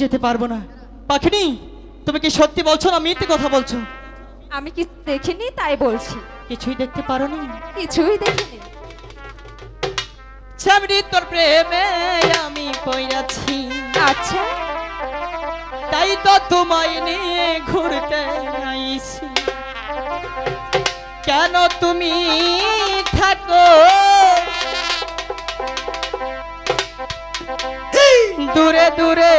যেতে পারব না। পাখিনি তুমি কি সত্যি বলছো না মিথ্যে কথা বলছো? আমি কি দেখিনি তাই বলছি। কিছুই দেখতে পারো না কিছুই দেখিনি। সামনে তোর প্রেমে আমি পইরাছি আচ্ছা। তাই তো তোমায় নিয়ে ঘুরতে আইছি। কেন তুমি থাকো? দূরে দূরে।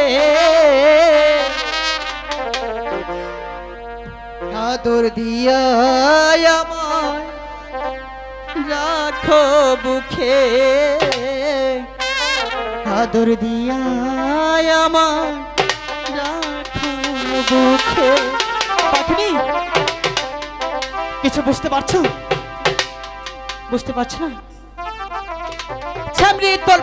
আদর দিয়া রাখো বুখে আদর দিয়া রাখো বুকে। পাখিনি? কিছু বুঝতে পারছ? বুঝতে পারছ না? সামনে তোর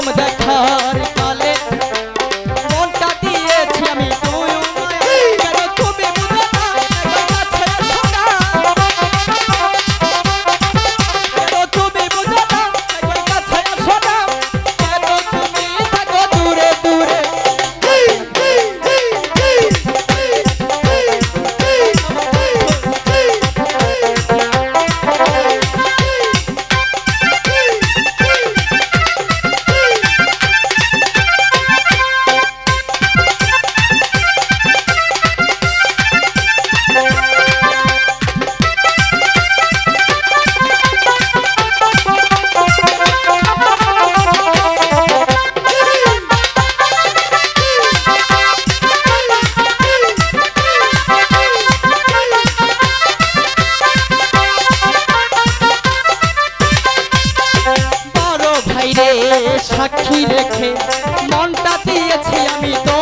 প্রথম দেখার ভাইরে সাক্ষী রেখে মনটা দিয়েছি আমি তোমায়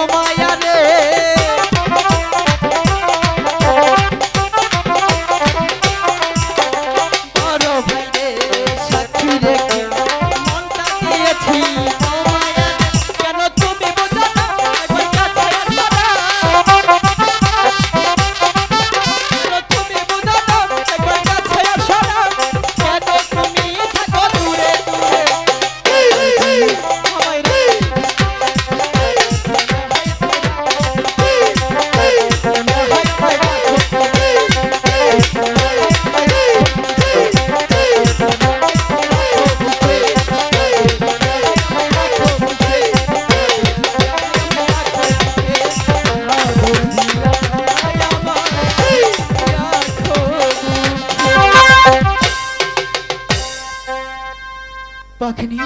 পাখিনি?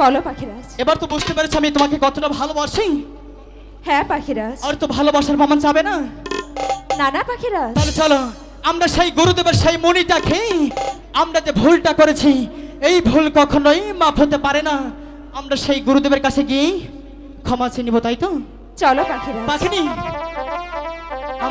বলো পাখিরাজ। এবার তো বুঝতে পেরেছি আমি তোমাকে কতটা ভালোবাসি। হ্যাঁ পাখিরাজ। আর তো ভালোবাসার প্রমাণ যাবে না। নানা পাখিরাজ। তাহলে চলো আমরা সেই গুরুদেবের সেই মণিটাকে আমরা যে ভুলটা করেছি এই ভুল কখনোই মাফ হতে পারে না। আমরা সেই গুরুদেবের কাছে গিয়ে ক্ষমা চেয়ে নিব তাই তো? চলো পাখিরাজ। পাখিনি?